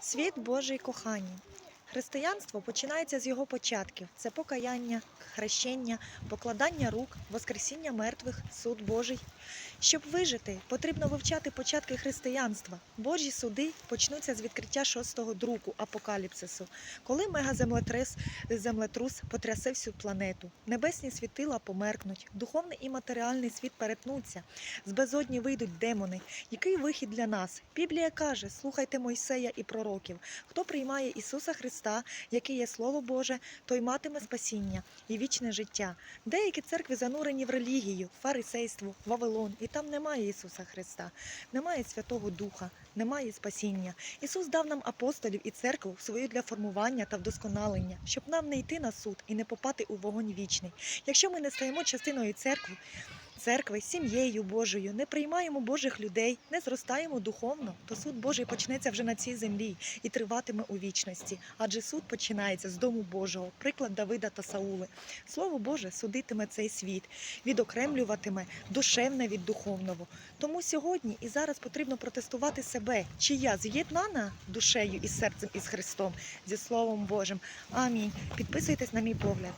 Світ Божий кохання. Християнство починається з його початків: це покаяння, хрещення, покладання рук, воскресіння мертвих, суд Божий. Щоб вижити, потрібно вивчати початки християнства. Божі суди почнуться з відкриття шостого друку апокаліпсису, коли мегаземлетрис землетрус потрясе всю планету. Небесні світила померкнуть, духовний і матеріальний світ перетнуться. З безодні вийдуть демони. Який вихід для нас? Біблія каже: слухайте Мойсея і пророків. Хто приймає Ісуса Христа, який є Слово Боже, той матиме спасіння і вічне життя. Деякі церкви занурені в релігію, фарисейство, Вавилон, і там немає Ісуса Христа, немає Святого Духа, немає спасіння. Ісус дав нам апостолів і церкву свою для формування та вдосконалення, щоб нам не йти на суд і не попати у вогонь вічний. Якщо ми не стаємо частиною церкви, церкви, сім'єю Божою, не приймаємо Божих людей, не зростаємо духовно, то суд Божий почнеться вже на цій землі і триватиме у вічності. Адже суд починається з дому Божого, приклад Давида та Саули. Слово Боже судитиме цей світ, відокремлюватиме душевне від духовного. Тому сьогодні і зараз потрібно протестувати себе, чи я з'єднана душею і серцем із Христом, зі Словом Божим. Амінь. Підписуйтесь на мій погляд.